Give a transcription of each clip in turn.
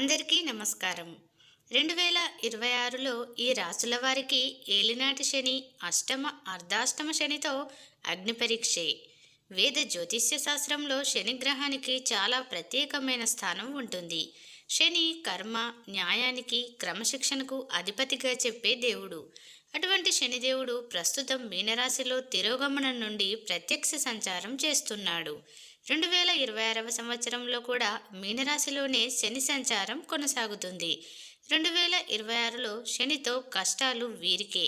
అందరికీ నమస్కారం. రెండు వేల ఇరవై ఆరులో ఈ రాసుల వారికి ఏలినాటి శని అష్టమ అర్ధాష్టమ శనితో అగ్ని పరీక్షే. వేద జ్యోతిష్య శాస్త్రంలో శని గ్రహానికి చాలా ప్రత్యేకమైన స్థానం ఉంటుంది. శని కర్మ న్యాయానికి క్రమశిక్షణకు అధిపతిగా చెప్పే దేవుడు. అటువంటి శనిదేవుడు ప్రస్తుతం మీనరాశిలో తిరోగమనం నుండి ప్రత్యక్ష సంచారం చేస్తున్నాడు. రెండు వేల ఇరవై ఆరవ సంవత్సరంలో కూడా మీనరాశిలోనే శని సంచారం కొనసాగుతుంది. రెండు వేల ఇరవై ఆరులో శనితో కష్టాలు వీరికే.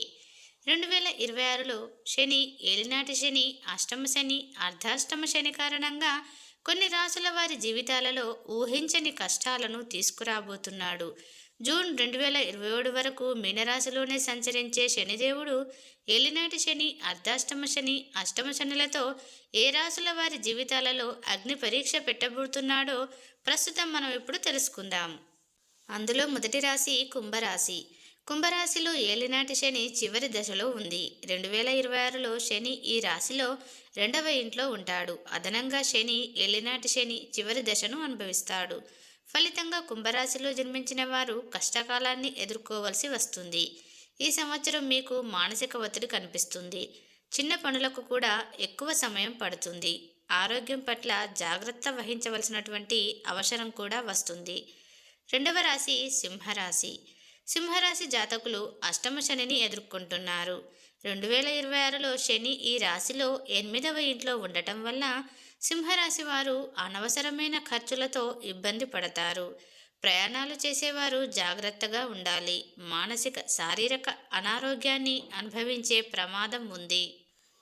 రెండు వేల ఇరవై ఆరులో శని ఏలినాటి శని అష్టమ శని అర్ధాష్టమ శని కారణంగా కొన్ని రాసుల వారి జీవితాలలో ఊహించని కష్టాలను తీసుకురాబోతున్నాడు. జూన్ రెండు వేల ఇరవై ఏడు వరకు మీనరాశిలోనే సంచరించే శనిదేవుడు ఏలినాటి శని అర్ధాష్టమ శని అష్టమ శనులతో ఏ రాసుల వారి జీవితాలలో అగ్ని పరీక్ష పెట్టబోతున్నాడో ప్రస్తుతం మనం ఇప్పుడు తెలుసుకుందాం. అందులో మొదటి రాశి కుంభరాశి. కుంభరాశిలో ఏలినాటి శని చివరి దశలో ఉంది. రెండు వేల ఇరవై ఆరులో శని ఈ రాశిలో రెండవ ఇంట్లో ఉంటాడు. అదనంగా శని ఏలినాటి శని చివరి దశను అనుభవిస్తాడు. ఫలితంగా కుంభరాశిలో జన్మించిన వారు కష్టకాలాన్ని ఎదుర్కోవలసి వస్తుంది. ఈ సంవత్సరం మీకు మానసిక ఒత్తిడి కనిపిస్తుంది. చిన్న పనులకు కూడా ఎక్కువ సమయం పడుతుంది. ఆరోగ్యం పట్ల జాగ్రత్త వహించవలసినటువంటి అవసరం కూడా వస్తుంది. రెండవ రాశి సింహరాశి. సింహరాశి జాతకులు అష్టమ శనిని ఎదుర్కొంటున్నారు. రెండు వేల ఇరవై ఆరులో శని ఈ రాశిలో ఎనిమిదవ ఇంట్లో ఉండటం వల్ల సింహరాశి వారు అనవసరమైన ఖర్చులతో ఇబ్బంది పడతారు. ప్రయాణాలు చేసేవారు జాగ్రత్తగా ఉండాలి. మానసిక శారీరక అనారోగ్యాన్ని అనుభవించే ప్రమాదం ఉంది.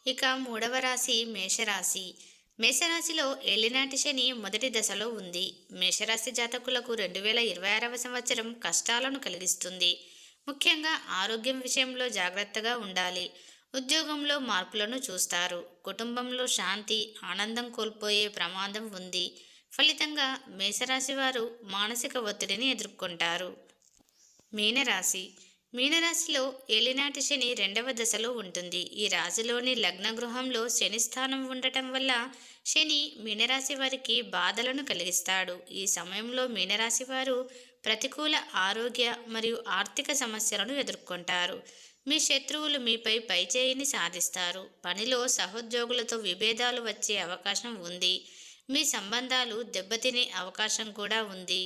ఇక మూడవ రాశి మేషరాశి. మేషరాశిలో ఏలినాటి శని మొదటి దశలో ఉంది. మేషరాశి జాతకులకు రెండు వేల ఇరవై ఆరవ సంవత్సరం కష్టాలను కలిగిస్తుంది. ముఖ్యంగా ఆరోగ్యం విషయంలో జాగ్రత్తగా ఉండాలి. ఉద్యోగంలో మార్పులను చూస్తారు. కుటుంబంలో శాంతి ఆనందం కోల్పోయే ప్రమాదం ఉంది. ఫలితంగా మేషరాశి వారు మానసిక ఒత్తిడిని ఎదుర్కొంటారు. మీనరాశి మీనరాశిలో ఏలినాటి శని రెండవ దశలో ఉంటుంది. ఈ రాశిలోని లగ్న గృహంలో శని స్థానం ఉండటం వల్ల శని మీనరాశి వారికి బాధలను కలిగిస్తాడు. ఈ సమయంలో మీనరాశి వారు ప్రతికూల ఆరోగ్య మరియు ఆర్థిక సమస్యలను ఎదుర్కొంటారు. మీ శత్రువులు మీపై పైచేయిని సాధిస్తారు. పనిలో సహోద్యోగులతో విభేదాలు వచ్చే అవకాశం ఉంది. మీ సంబంధాలు దెబ్బతినే అవకాశం కూడా ఉంది.